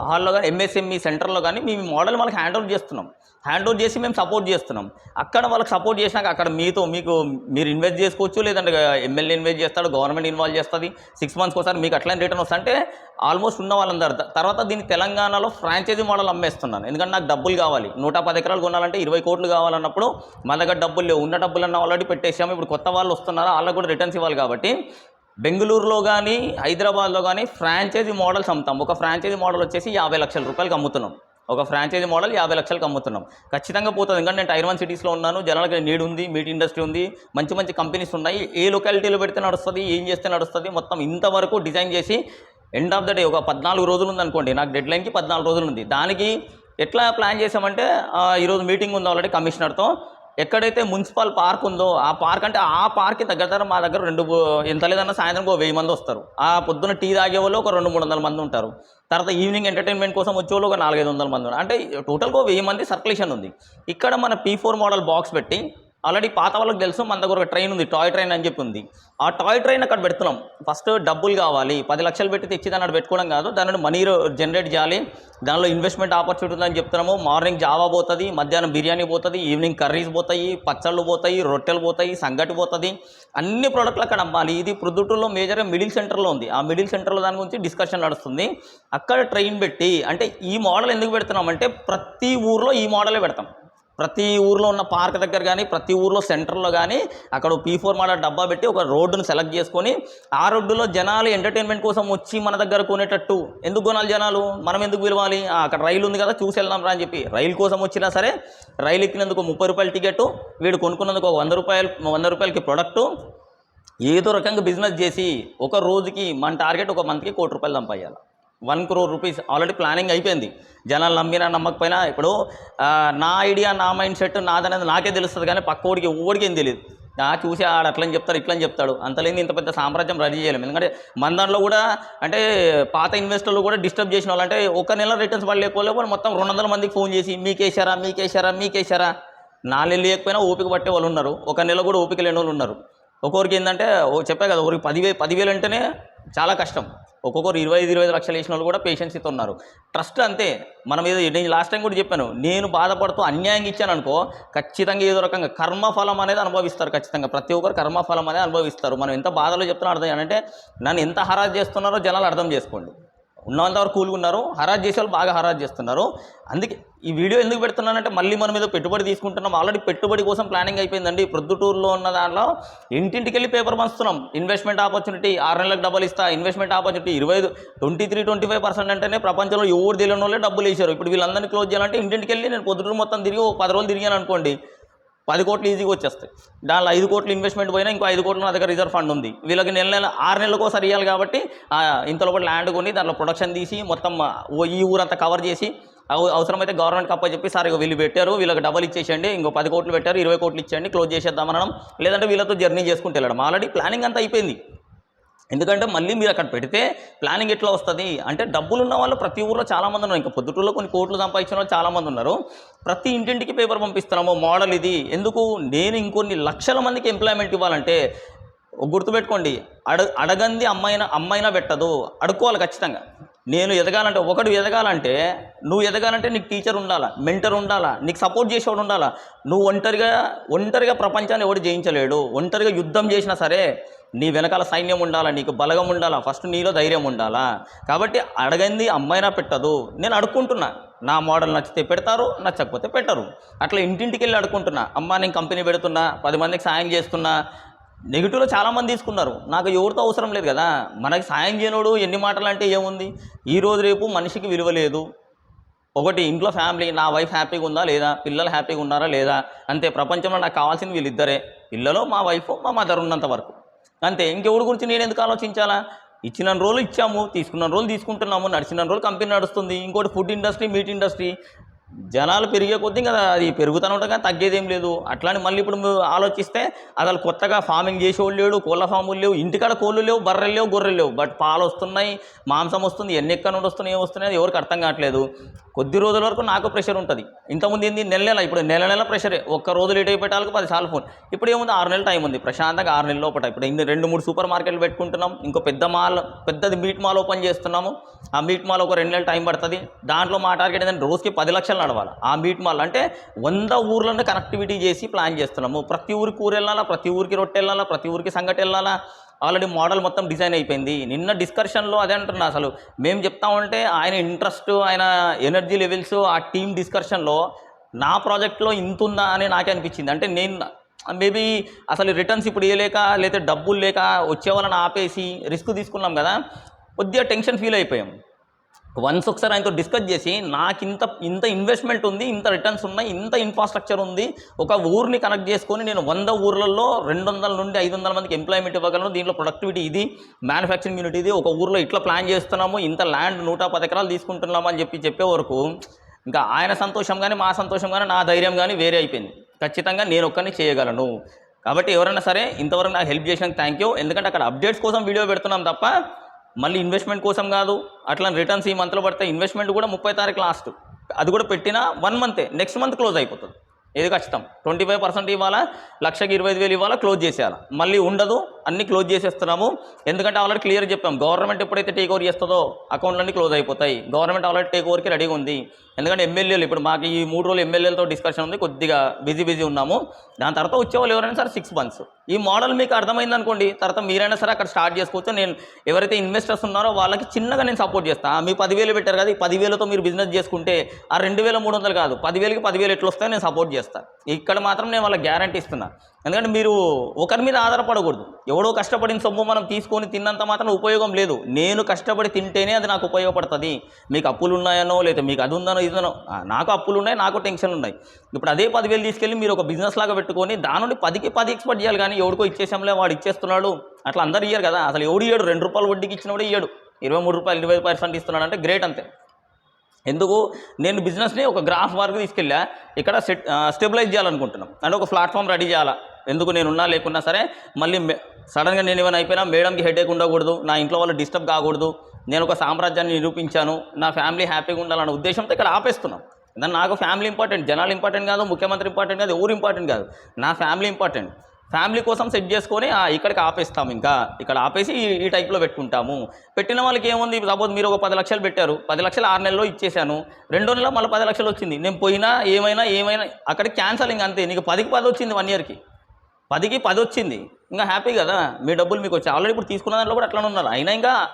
హాల్లో కానీ ఎంఎస్ఎంఈ సెంటర్లో కానీ మేము ఈ మోడల్ వాళ్ళకి హ్యాండ్ ఓవర్ చేస్తున్నాం. హ్యాండ్ ఓవర్ చేసి మేము సపోర్ట్ చేస్తున్నాం. అక్కడ వాళ్ళకి సపోర్ట్ చేసినాక అక్కడ మీతో మీకు మీరు ఇన్వెస్ట్ చేసుకోవచ్చు లేదంటే ఎమ్మెల్యే ఇన్వెస్ట్ చేస్తాడు గవర్నమెంట్ ఇన్వాల్వ్ చేస్తుంది. సిక్స్ మంత్స్కి ఒకసారి మీకు అట్లనే రిటర్న్ వస్తుంది అంటే ఆల్మోస్ట్ ఉన్న వాళ్ళందరూ. తర్వాత దీన్ని తెలంగాణలో ఫ్రాంచైజీ మోడల్ అమ్మేస్తున్నాను ఎందుకంటే నాకు డబ్బులు కావాలి. నూట పది ఎకరాలు కొనాలంటే ఇరవై కోట్లు కావాలన్నప్పుడు మా దగ్గర డబ్బులు లేవు. ఉన్న డబ్బులన్న ఆల్రెడీ పెట్టేసాము. ఇప్పుడు కొత్త వాళ్ళు వస్తున్నారు? వాళ్ళకి కూడా రిటర్న్స్ ఇవ్వాలి కాబట్టి బెంగళూరులో కానీ హైదరాబాద్లో కానీ ఫ్రాంచైజీ మోడల్స్ అమ్ముతాం. ఒక ఫ్రాంచైజీ మోడల్ వచ్చేసి యాభై లక్షల రూపాయలకి అమ్ముతున్నాం. ఒక ఫ్రాంచైజీ మోడల్ యాభై లక్షలకు అమ్ముతున్నాం. ఖచ్చితంగా పోతుంది. ఎందుకంటే నేను టైర్ వన్ సిటీస్లో ఉన్నాను. జనాలకి నీడ్ ఉంది మీట్ ఇండస్ట్రీ ఉంది. మంచి మంచి కంపెనీస్ ఉన్నాయి. ఏ లొకాలిటీలో పెడితే నడుస్తుంది ఏం చేస్తే నడుస్తుంది మొత్తం ఇంతవరకు డిజైన్ చేసి ఎండ్ ఆఫ్ ద డే ఒక పద్నాలుగు రోజులు ఉంది అనుకోండి. నాకు డెడ్ లైన్కి పద్నాలుగు రోజులు ఉంది. దానికి ఎట్లా ప్లాన్ చేసామంటే ఈరోజు మీటింగ్ ఉంది ఆల్రెడీ కమిషనర్తో. ఎక్కడైతే మున్సిపల్ పార్క్ ఉందో ఆ పార్క్ అంటే ఆ పార్క్కి దగ్గర దగ్గర మా దగ్గర రెండు ఎంత లేదన్నా సాయంత్రం ఒక వెయ్యి మంది వస్తారు. ఆ పొద్దున్న టీ తాగే వాళ్ళు ఒక రెండు మూడు వందల మంది ఉంటారు. తర్వాత ఈవినింగ్ ఎంటర్టైన్మెంట్ కోసం వచ్చేవాళ్ళు ఒక నాలుగైదు వందల మంది ఉన్నారు. అంటే టోటల్గా వెయ్యి మంది సర్క్యులేషన్ ఉంది. ఇక్కడ మన పీ ఫోర్ మోడల్ బాక్స్ పెట్టి ఆల్రెడీ పాత వాళ్ళకి తెలుసు మన దగ్గర ఒక ట్రైన్ ఉంది టాయ్ ట్రైన్ అని చెప్పి ఉంది ఆ టాయ్ ట్రైన్ అక్కడ పెడుతున్నాం. ఫస్ట్ డబ్బులు కావాలి పది లక్షలు పెట్టి తెచ్చి దాన్ని అక్కడ పెట్టుకోవడం కాదు దాని మనీ జనరేట్ చేయాలి. దానిలో ఇన్వెస్ట్మెంట్ ఆపర్చునిటీ ఉందని చెప్తున్నాము. మార్నింగ్ జావా పోతుంది మధ్యాహ్నం బిర్యానీ పోతుంది ఈవినింగ్ కర్రీస్ పోతాయి పచ్చళ్ళు పోతాయి రొట్టెలు పోతాయి సంగటి పోతుంది. అన్ని ప్రోడక్ట్లు అక్కడ అమ్మాలి. ఇది ప్రొద్దుటూరులో మేజర్గా మిడిల్ సెంటర్లో ఉంది. ఆ మిడిల్ సెంటర్లో దాని గురించి డిస్కషన్ నడుస్తుంది. అక్కడ ట్రైన్ పెట్టి అంటే ఈ మోడల్ ఎందుకు పెడుతున్నామంటే ప్రతి ఊర్లో ఈ మోడలే పెడతాం. ప్రతి ఊర్లో ఉన్న పార్క్ దగ్గర కానీ ప్రతి ఊర్లో సెంటర్లో కానీ అక్కడ పీ ఫోర్ మోడల్ డబ్బా పెట్టి ఒక రోడ్డును సెలెక్ట్ చేసుకొని ఆ రోడ్డులో జనాలు ఎంటర్టైన్మెంట్ కోసం వచ్చి మన దగ్గర కొనేటట్టు. ఎందుకు కొనాలి జనాలు? మనం ఎందుకు విలవాలి అక్కడ రైలు ఉంది కదా చూసి వెళ్దాం రా అని చెప్పి. రైలు కోసం వచ్చినా సరే రైలు ఎక్కినందుకు ముప్పై రూపాయల టికెట్ వీడు కొనుక్కున్నందుకు ఒక వంద రూపాయలు వంద రూపాయలకి ప్రొడక్టు ఏదో రకంగా బిజినెస్ చేసి ఒక రోజుకి మన టార్గెట్ ఒక మంత్కి కోటి రూపాయలు సంపాదించాలి. One crore rupees already planning అయిపోయింది. జనాలు నమ్మినా నమ్మకపోయినా ఇప్పుడు నా ఐడియా నా మైండ్ సెట్ నాదనేది నాకే తెలుస్తుంది కానీ పక్కోడికి ఓడికి ఏం తెలియదు ఆ చూసి ఆడ అట్లని చెప్తాడు ఇట్లని చెప్తాడు. అంతలేని ఇంత పెద్ద సామ్రాజ్యం రెడీ చేయలేము ఎందుకంటే మన దాంట్లో కూడా అంటే పాత ఇన్వెస్టర్లు కూడా డిస్టర్బ్ చేసిన వాళ్ళు. అంటే ఒక నెల రిటర్న్స్ వాళ్ళు లేకపోతే మొత్తం రెండు వందల మందికి ఫోన్ చేసి మీకేసారా మీకేసారా మీకేసారా నాలుగు లేకపోయినా ఓపిక పట్టే వాళ్ళు ఉన్నారు. ఒక నెల కూడా ఓపిక లేని వాళ్ళు ఉన్నారు. ఒక్కొక్కరికి ఏంటంటే ఓ చెప్పా కదా ఒకరికి పదివే పదివేలు అంటేనే చాలా కష్టం. ఒక్కొక్కరు ఇరవై ఐదు ఇరవై ఐదు లక్షలు వేసిన వాళ్ళు కూడా పేషెన్సీతో ఉన్నారు. ట్రస్ట్ అంతే. మనం ఏదో నేను లాస్ట్ టైం కూడా చెప్పాను. నేను బాధపడుతూ అన్యాయంగా ఇచ్చాను అనుకో ఖచ్చితంగా ఏదో రకంగా కర్మఫలం అనేది అనుభవిస్తారు ఖచ్చితంగా. ప్రతి ఒక్కరు కర్మఫలం అనేది అనుభవిస్తారు. మనం ఎంత బాధలో చెప్తున్నా అర్థం అంటే నన్ను ఎంత హరాజ్ చేస్తున్నారో జనాలు అర్థం చేసుకోండి. ఉన్నంతవరకు కూల్గా ఉన్నారు. హరాజ్ చేసే వాళ్ళు బాగా హరాజ్ చేస్తున్నారు. అందుకే ఈ వీడియో ఎందుకు పెడుతున్నానంటే మళ్ళీ మనం మీద పెట్టుబడి తీసుకుంటున్నాం. ఆల్రెడీ పెట్టుబడి కోసం ప్లానింగ్ అయిపోయిందండి. ప్రొద్దుటూరులో ఉన్న దాంట్లో ఇంటింటికి వెళ్ళి పేపర్ పంచుతున్నాం. ఇన్వెస్ట్మెంట్ ఆపర్చునిటీ ఆరు నెలలకు డబ్బులు ఇస్తా. ఇన్వెస్ట్మెంట్ ఆపర్చునిటీ ఇరవై twenty three twenty five percent అంటేనే ప్రపంచంలో ఎవరు తెలియని వాళ్ళే డబ్బులు వేశారు. ఇప్పుడు వీళ్ళందరినీ క్లోజ్ చేయాలంటే ఇంటింటికి వెళ్ళి నేను పొద్దుటూరు మొత్తం తిరిగి ఓ పది రోజులు తిరిగాను అనుకోండి. పది కోట్లు ఈజీగా వచ్చేస్తాయి. దానిలో ఐదు కోట్లు ఇన్వెస్ట్మెంట్ పోయినా ఇంకో ఐదు కోట్లు నా దగ్గర రిజర్వ్ ఫండ్ ఉంది. వీళ్ళకి నెల నెల ఆరు నెలలకు ఒకసారి ఇవ్వాలి కాబట్టి ఇంతలో పాటు ల్యాండ్ కొని దాంట్లో ప్రొడక్షన్ తీసి మొత్తం ఈ ఊరంతా కవర్ చేసి అవసరమైతే గవర్నమెంట్ కప్ప చెప్పి సార్ వీళ్ళు పెట్టారు వీళ్ళకి డబల్ ఇచ్చేసేయండి ఇంకో పది కోట్లు పెట్టారు ఇరవై కోట్లు ఇచ్చేయండి క్లోజ్ చేసేద్దాం అనడం. లేదంటే వీళ్ళతో జర్నీ చేసుకుంటూ వెళ్ళడం. ఆల్రెడీ ప్లానింగ్ అంతా అయిపోయింది. ఎందుకంటే మళ్ళీ మీరు అక్కడ పెడితే ప్లానింగ్ ఎట్లా వస్తుంది? అంటే డబ్బులు ఉన్న వాళ్ళు ప్రతి ఊర్లో చాలామంది ఉన్నారు. ఇంకా పొద్దుటూరులో కొన్ని కోట్లు సంపాదించిన వాళ్ళు చాలామంది ఉన్నారు. ప్రతి ఇంటింటికి పేపర్ పంపిస్తున్నాము మోడల్ ఇది. ఎందుకు? నేను ఇంకొన్ని లక్షల మందికి ఎంప్లాయ్మెంట్ ఇవ్వాలంటే గుర్తుపెట్టుకోండి. అడ అడగంది అమ్మాయిన అమ్మాయినా పెట్టదు. అడుక్కోవాలి ఖచ్చితంగా. నేను ఎదగాలంటే ఒకడు ఎదగాలంటే నువ్వు ఎదగాలంటే నీకు టీచర్ ఉండాలా మెంటర్ ఉండాలా నీకు సపోర్ట్ చేసేవాడు ఉండాలా. నువ్వు ఒంటరిగా ఒంటరిగా ప్రపంచాన్ని ఎవడు జయించలేడు. ఒంటరిగా యుద్ధం చేసినా సరే నీ వెనకాల సైన్యం ఉండాలా? నీకు బలగం ఉండాలా? ఫస్ట్ నీలో ధైర్యం ఉండాలా? కాబట్టి అడగంది అమ్మాయినా పెట్టదు. నేను అడుక్కుంటున్నా. నా మోడల్ నచ్చితే పెడతారు నచ్చకపోతే పెట్టరు. అట్లా ఇంటింటికి వెళ్ళి అడుక్కుంటున్నా. అమ్మ నేను కంపెనీ పెడుతున్నా పది మందికి సాయం చేస్తున్నా. నెగిటివ్లో చాలామంది తీసుకున్నారు. నాకు ఎవరితో అవసరం లేదు కదా? మనకి సాయం చేయనోడు ఎన్ని మాటలు అంటే ఏముంది? ఈ రోజు రేపు మనిషికి విలువ లేదు. ఒకటి ఇంట్లో ఫ్యామిలీ నా వైఫ్ హ్యాపీగా ఉందా లేదా? పిల్లలు హ్యాపీగా ఉన్నారా లేదా? అంతే ప్రపంచంలో నాకు కావాల్సింది వీళ్ళిద్దరే. పిల్లలు మా వైఫ్ మా మదర్ ఉన్నంత వరకు. అంతే ఇంకెవరి గురించి నేను ఎందుకు ఆలోచించాలా? ఇచ్చిన రోజులు ఇచ్చాము తీసుకున్న రోజులు తీసుకుంటున్నాము నడిచిన రోజులు కంపెనీ నడుస్తుంది ఇంకోటి ఫుడ్ ఇండస్ట్రీ మీట్ ఇండస్ట్రీ జనాలు పెరిగే కొద్దీ కదా అది పెరుగుతూనే ఉంటుంది కానీ తగ్గేదేం లేదు. అట్లానే మళ్ళీ ఇప్పుడు మీరు ఆలోచిస్తే అసలు కొత్తగా ఫార్మింగ్ చేసేవాళ్ళు లేడు కోళ్ళ ఫాములు లేవు ఇంటికాడ కోళ్ళు లేవు బర్రెలు లేవు గొర్రెలు లేవు. బట్ పాలు వస్తున్నాయి మాంసం వస్తుంది ఎన్ని ఎక్కడ నుండి వస్తున్నాయి ఏం వస్తున్నాయి అది ఎవరికి అర్థం కావట్లేదు. కొద్ది రోజుల వరకు నాకు ప్రెషర్ ఉంటుంది. ఇంతకుముందు ఏంది? నెల నెల ఇప్పుడు నెల నెల ప్రెషరే ఒక్క రోజు లేట్ అయిపోయేటాలకు పది సార్లు ఫోన్ ఇప్పుడు ఏముంది? ఆరు నెలల టైం ఉంది. ప్రశాంతంగా ఆరు నెలల లోపల. ఇప్పుడు ఇన్ని రెండు మూడు సూపర్ మార్కెట్లు పెట్టుకుంటున్నాం. ఇంకో పెద్ద మాల్ పెద్దది మీట్ మాల్ ఓపెన్ చేస్తున్నాము. ఆ మీట్ మాల్ ఒక రెండు నెలలు టైం పడుతుంది. దాంట్లో మా టార్గెట్ ఏంటంటే రోజుకి పది లక్షలు నడవాలి. ఆ మీట్ మాల్ అంటే వంద ఊర్లను కనెక్టివిటీ చేసి ప్లాన్ చేస్తున్నాము. ప్రతి ఊరికి ఊరు వెళ్ళాలా? ప్రతి ఊరికి రొట్టె వెళ్ళాలా? ప్రతి ఊరికి సంగటి వెళ్ళాలా? ఆల్రెడీ మోడల్ మొత్తం డిజైన్ అయిపోయింది. నిన్న డిస్కషన్లో అదే అంటున్నా అసలు. మేము చెప్తా ఉంటే ఆయన ఇంట్రెస్ట్ ఆయన ఎనర్జీ లెవెల్స్ ఆ టీమ్ డిస్కషన్లో నా ప్రాజెక్ట్లో ఇంత ఉందా అని నాకే అనిపించింది. అంటే నేను మేబీ అసలు రిటర్న్స్ ఇప్పుడు ఇవ్వలేక లేకపోతే డబ్బులు లేక వచ్చే వాళ్ళని ఆపేసి రిస్క్ తీసుకున్నాం కదా కొద్దిగా టెన్షన్ ఫీల్ అయిపోయాం. వన్స్ ఒకసారి ఆయనతో డిస్కస్ చేసి నాకు ఇంత ఇంత ఇన్వెస్ట్మెంట్ ఉంది ఇంత రిటర్న్స్ ఉన్నాయి ఇంత ఇన్ఫ్రాస్ట్రక్చర్ ఉంది ఒక ఊరిని కనెక్ట్ చేసుకొని నేను వంద ఊర్లలో రెండు వందల నుండి ఐదు వందల మందికి ఎంప్లాయ్మెంట్ ఇవ్వగలను దీంట్లో ప్రొడక్టివిటీ ఇది మ్యానుఫ్యాక్చరింగ్ యూనిట్ ఇది ఒక ఊర్లో ఇట్లా ప్లాన్ చేస్తున్నాము ఇంత ల్యాండ్ నూట పది ఎకరాలు తీసుకుంటున్నాము అని చెప్పి చెప్పే వరకు ఇంకా ఆయన సంతోషం కానీ మా సంతోషం కానీ నా ధైర్యం కానీ వేరే అయిపోయింది. ఖచ్చితంగా నేను ఒక్కరిని చేయగలను. కాబట్టి ఎవరైనా సరే ఇంతవరకు నాకు హెల్ప్ చేసినందుకు థ్యాంక్ యూ ఎందుకంటే అక్కడ అప్డేట్స్ కోసం వీడియో పెడుతున్నాం తప్ప మళ్ళీ ఇన్వెస్ట్మెంట్ కోసం కాదు అట్లా రిటర్న్స్ ఈ మంత్లో పడతాయి ఇన్వెస్ట్మెంట్ కూడా ముప్పై తారీఖు లాస్ట్ అది కూడా పెట్టిన వన్ మంతే నెక్స్ట్ మంత్ క్లోజ్ అయిపోతుంది. ఇది కష్టం? ట్వంటీ ఫైవ్ పర్సెంట్ ఇవ్వాలా? లక్షకి ఇరవై ఐదు వేలు ఇవ్వాలా? క్లోజ్ చేసేయాలి? మళ్ళీ ఉండదు అన్ని క్లోజ్ చేసేస్తున్నాము. ఎందుకంటే ఆల్రెడీ క్లియర్ చెప్పాం గవర్నమెంట్ ఎప్పుడైతే టేక్ ఓవర్ చేస్తుందో అకౌంట్లన్నీ క్లోజ్ అయిపోతాయి. గవర్నమెంట్ ఆల్రెడీ టేక్ ఓవర్కి రెడీగా ఉంది. ఎందుకంటే ఎమ్మెల్యేలు ఇప్పుడు మాకు ఈ మూడు రోజులు ఎమ్మెల్యేలతో డిస్కషన్ ఉంది కొద్దిగా బిజీ బిజీ ఉన్నాము. దాని తర్వాత వచ్చేవాళ్ళు ఎవరైనా సరే సిక్స్ మంత్స్ ఈ మోడల్ మీకు అర్థమైంది అనుకోండి తర్వాత మీరైనా సరే అక్కడ స్టార్ట్ చేసుకోవచ్చు. నేను ఎవరైతే ఇన్వెస్టర్స్ ఉన్నారో వాళ్ళకి చిన్నగా నేను సపోర్ట్ చేస్తాను మీ పదివేలు పెట్టారు కదా ఈ పదివేలతో మీరు బిజినెస్ చేసుకుంటే ఆ రెండు వేల మూడు వందలు కాదు పదివేలకి పదివేలు ఎట్లా వస్తాయో నేను సపోర్ట్ చేస్తాను ఇక్కడ మాత్రం నేను వాళ్ళకి గ్యారంటీ ఇస్తున్నాను ఎందుకంటే మీరు ఒకరి మీద ఆధారపడకూడదు. ఎవడో కష్టపడిన సొమ్ము మనం తీసుకొని తిన్నంత మాత్రం ఉపయోగం లేదు. నేను కష్టపడి తింటేనే అది నాకు ఉపయోగపడుతుంది. మీకు అప్పులు ఉన్నాయనో లేదా మీకు అది ఉందనో ఇదనో నాకు అప్పులు ఉన్నాయి నాకు టెన్షన్ ఉన్నాయి. ఇప్పుడు అదే పదివేలు తీసుకెళ్ళి మీరు ఒక బిజినెస్ లాగా పెట్టుకొని దాని నుండి పదికి పది ఎక్స్పర్ట్ చేయాలి కానీ ఎవడికో ఇచ్చేసాంలే వాడు ఇచ్చేస్తున్నాడు. అట్లా అందరు ఇయ్యారు కదా. అసలు ఎవడు ఇయ్యాడు? రెండు రూపాయలు వడ్డీకి ఇచ్చినప్పుడు ఇయ్యాడు. ఇరవై మూడు రూపాయలు ఇరవై పర్సెంట్ ఇస్తున్నాడు అంటే గ్రేట్ అంతే. ఎందుకు? నేను బిజినెస్ని ఒక గ్రాఫ్ వరకు తీసుకెళ్ళా. ఇక్కడ సెట్ స్టెబిలైజ్ చేయాలనుకుంటున్నాం. అంటే ఒక ప్లాట్ఫామ్ రెడీ చేయాలా? ఎందుకు నేను ఉన్నా లేకున్నా సరే మళ్ళీ సడన్గా నేను ఏమైనా అయిపోయినా మేడంకి హెడేక్ ఉండకూడదు నా ఇంట్లో వాళ్ళు డిస్టర్బ్ కాకూడదు నేను ఒక సామ్రాజ్యాన్ని నిరూపించాను నా ఫ్యామిలీ హ్యాపీగా ఉండాలన్న ఉద్దేశంతో ఇక్కడ ఆపేస్తున్నాం. దాన్ని నాకు ఫ్యామిలీ ఇంపార్టెంట్ జనాలు ఇంపార్టెంట్ కాదు ముఖ్యమంత్రి ఇంపార్టెంట్ కాదు ఎవరు ఇంపార్టెంట్ కాదు నా ఫ్యామిలీ ఇంపార్టెంట్. ఫ్యామిలీ కోసం సెట్ చేసుకొని ఇక్కడికి ఆపేస్తాం ఇంకా. ఇక్కడ ఆపేసి ఈ- టైప్లో పెట్టుకుంటాము. పెట్టిన వాళ్ళకి ఏముంది? సపోజ్ మీరు ఒక పది లక్షలు పెట్టారు. పది లక్షలు ఆరు నెలల్లో ఇచ్చేసాను రెండో నెలలో మళ్ళీ పది లక్షలు వచ్చింది. నేను పోయినా ఏమైనా ఏమైనా అక్కడికి క్యాన్సలింగ్ అంతే. నీకు పదికి పది వచ్చింది వన్ ఇయర్కి పదికి పది వచ్చింది. ఇంకా హ్యాపీ కదా? మీ డబ్బులు మీకు వచ్చి ఆల్రెడీ ఇప్పుడు తీసుకున్న దాంట్లో కూడా అట్లానే ఉన్నారు. అయినా ఇంకా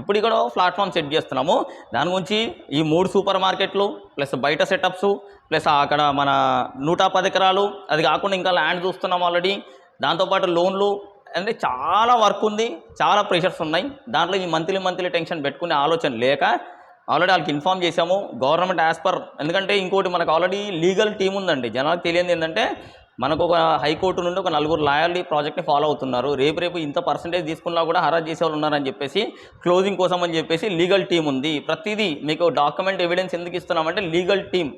ఇప్పుడు ఇక్కడ ప్లాట్ఫామ్ సెట్ చేస్తున్నాము. దాని గురించి ఈ మూడు సూపర్ మార్కెట్లు ప్లస్ బయట సెటప్స్ ప్లస్ అక్కడ మన నూట పది ఎకరాలు అది కాకుండా ఇంకా ల్యాండ్ చూస్తున్నాం ఆల్రెడీ. దాంతోపాటు లోన్లు అంటే చాలా వర్క్ ఉంది చాలా ప్రెషర్స్ ఉన్నాయి. దాంట్లో ఈ మంత్లీ మంత్లీ టెన్షన్ పెట్టుకునే ఆలోచన లేక ఆల్రెడీ వాళ్ళకి ఇన్ఫామ్ చేశాము గవర్నమెంట్ యాజ్ పర్. ఎందుకంటే ఇంకోటి మనకు ఆల్రెడీ లీగల్ టీం ఉందండి. జనాలకు తెలియదు ఏంటంటే మనకు ఒక హైకోర్టు నుండి ఒక నలుగురు లాయర్లు ఈ ప్రాజెక్ట్ని ఫాలో అవుతున్నారు. రేపు రేపు ఇంత పర్సంటేజ్ తీసుకున్నా కూడా హరాజ్ చేసే వాళ్ళు ఉన్నారని చెప్పేసి క్లోజింగ్ కోసం అని చెప్పేసి లీగల్ టీం ఉంది. ప్రతిదీ మీకు డాక్యుమెంట్ ఎవిడెన్స్ ఎందుకు ఇస్తున్నామంటే లీగల్ టీం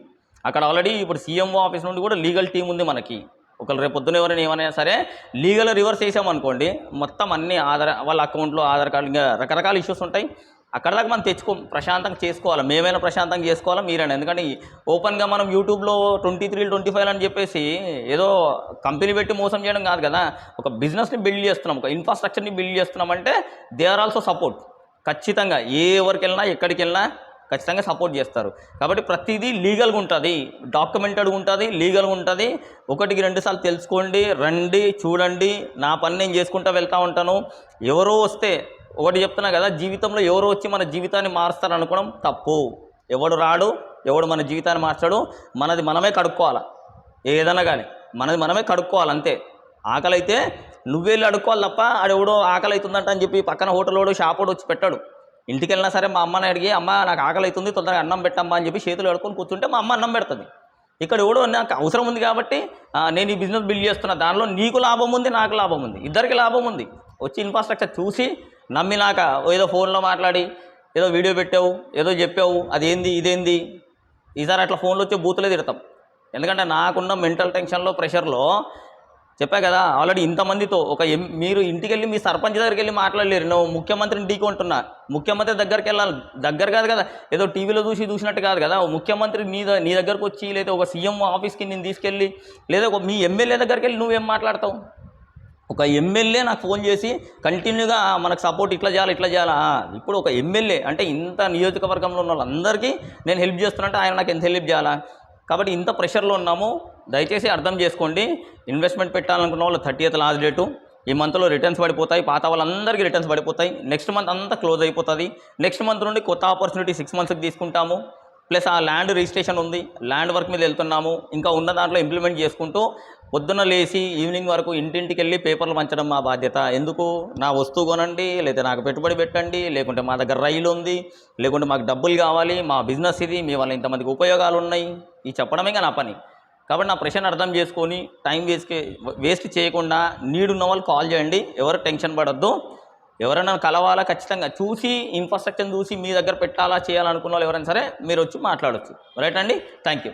అక్కడ ఆల్రెడీ ఇప్పుడు సీఎంఓ ఆఫీస్ నుండి కూడా లీగల్ టీం ఉంది మనకి. ఒకళ్ళు రేపు పొద్దున ఎవరైనా ఏమైనా సరే లీగల్ రివర్స్ చేసామనుకోండి మొత్తం అన్ని ఆధార్ వాళ్ళ అకౌంట్లో ఆధార్ కార్డు ఇంకా రకరకాల ఇష్యూస్ ఉంటాయి. అక్కడ దాకా మనం తెచ్చుకో ప్రశాంతంగా చేసుకోవాలి. మేమైనా ప్రశాంతంగా చేసుకోవాలా? మీరైనా. ఎందుకంటే ఓపెన్గా మనం యూట్యూబ్లో ట్వంటీ త్రీ ట్వంటీ ఫైవ్ అని చెప్పేసి ఏదో కంపెనీ పెట్టి మోసం చేయడం కాదు కదా. ఒక బిజినెస్ని బిల్డ్ చేస్తున్నాం. ఒక ఇన్ఫ్రాస్ట్రక్చర్ని బిల్డ్ చేస్తున్నాం అంటే దే ఆర్ ఆల్సో సపోర్ట్. ఖచ్చితంగా. ఏ ఎవరికి వెళ్ళినా ఎక్కడికి వెళ్ళినా ఖచ్చితంగా సపోర్ట్ చేస్తారు. కాబట్టి ప్రతిదీ లీగల్గా ఉంటుంది. డాక్యుమెంటెడ్గా ఉంటుంది లీగల్గా ఉంటుంది. ఒకటికి రెండుసార్లు తెలుసుకోండి రండి చూడండి. నా పని నేను చేసుకుంటూ వెళ్తూ ఉంటాను. ఎవరో వస్తే ఒకటి చెప్తున్నా కదా జీవితంలో ఎవరో వచ్చి మన జీవితాన్ని మారుస్తారు అనుకోవడం తప్పు. ఎవడు రాడు ఎవడు మన జీవితాన్ని మార్చాడు మనది మనమే కడుక్కోవాలి? ఏదైనా కానీ మనది మనమే కడుక్కోవాలి అంతే. ఆకలి అయితే నువ్వెళ్ళి అడుక్కోవాలి తప్ప ఆడెవడో ఆకలి అవుతుందంట అని చెప్పి పక్కన హోటల్ వాడు షాప్ వచ్చి పెట్టాడు. ఇంటికి వెళ్ళినా సరే మా అమ్మని అడిగి అమ్మ నాకు ఆకలి అవుతుంది తొందరగా అన్నం పెట్టమ్మా అని చెప్పి చేతులు అడుకొని కూర్చుంటే మా అమ్మ అన్నం పెడుతుంది. ఇక్కడ ఎవడో నాకు అవసరం ఉంది కాబట్టి నేను ఈ బిజినెస్ బిల్డ్ చేస్తున్నా దానిలో నీకు లాభం ఉంది నాకు లాభం ఉంది. ఇద్దరికి లాభం ఉంది. వచ్చి ఇన్ఫ్రాస్ట్రక్చర్ చూసి నమ్మినాక ఏదో ఫోన్లో మాట్లాడి ఏదో వీడియో పెట్టావు ఏదో చెప్పావు అదేంది ఇదేంది. ఈసారి అట్లా ఫోన్లో వచ్చి బూతులే తిడతాం. ఎందుకంటే నాకున్న మెంటల్ టెన్షన్లో ప్రెషర్లో చెప్పా కదా ఆల్రెడీ ఇంతమందితో ఒక ఎం మీరు ఇంటికి వెళ్ళి మీ సర్పంచ్ దగ్గరికి వెళ్ళి మాట్లాడలేరు. నువ్వు ముఖ్యమంత్రిని ఢీకొంటున్నా ముఖ్యమంత్రి దగ్గరికి వెళ్ళాలి దగ్గర కాదు కదా ఏదో టీవీలో చూసి చూసినట్టు కాదు కదా ముఖ్యమంత్రి నీ నీ దగ్గరకు వచ్చి లేదా ఒక సీఎం ఆఫీస్కి నేను తీసుకెళ్ళి లేదా ఒక మీ ఎమ్మెల్యే దగ్గరికి వెళ్ళి నువ్వేం మాట్లాడతావు? ఒక ఎమ్మెల్యే నాకు ఫోన్ చేసి కంటిన్యూగా మనకు సపోర్ట్ ఇట్లా చేయాలి ఇట్లా చేయాలా. ఇప్పుడు ఒక ఎమ్మెల్యే అంటే ఇంత నియోజకవర్గంలో ఉన్న వాళ్ళందరికీ నేను హెల్ప్ చేస్తున్నట్టు ఆయన నాకు ఎంత హెల్ప్ చేయాలా? కాబట్టి ఇంత ప్రెషర్లో ఉన్నాము. దయచేసి అర్థం చేసుకోండి. ఇన్వెస్ట్మెంట్ పెట్టాలనుకున్న వాళ్ళు థర్టీ ఎయిత్ లాస్ట్ డేటు. ఈ మంత్లో రిటర్న్స్ పడిపోతాయి. పాత వాళ్ళందరికీ రిటర్న్స్ పడిపోతాయి. నెక్స్ట్ మంత్ అంతా క్లోజ్ అయిపోతుంది. నెక్స్ట్ మంత్ నుండి కొత్త ఆపర్చునిటీ సిక్స్ మంత్స్కి తీసుకుంటాము. ప్లస్ ఆ ల్యాండ్ రిజిస్ట్రేషన్ ఉంది. ల్యాండ్ వర్క్ మీద వెళ్తున్నాము. ఇంకా ఉన్న దాంట్లో ఇంప్లిమెంట్ చేసుకుంటూ పొద్దున్న లేచి ఈవినింగ్ వరకు ఇంటింటికి వెళ్ళి పేపర్లు పంచడం మా బాధ్యత. ఎందుకు? నా వస్తువు కొనండి లేదా నాకు పెట్టుబడి పెట్టండి లేకుంటే మా దగ్గర రైలు ఉంది లేకుంటే మాకు డబ్బులు కావాలి మా బిజినెస్ ఇది మీ వల్ల ఇంతమందికి ఉపయోగాలు ఉన్నాయి ఇది చెప్పడమే నా పని. కాబట్టి నా ప్రశ్న అర్థం చేసుకొని టైం వేస్ట్ వేస్ట్ చేయకుండా నీడున్న వాళ్ళు కాల్ చేయండి. ఎవరు టెన్షన్ పడద్దు. ఎవరైనా కలవాలా ఖచ్చితంగా. చూసి ఇన్ఫ్రాస్ట్రక్చర్ చూసి మీ దగ్గర పెట్టాలా చేయాలనుకున్న వాళ్ళు ఎవరైనా సరే మీరు వచ్చి మాట్లాడొచ్చు. రైట్ అండి? Thank you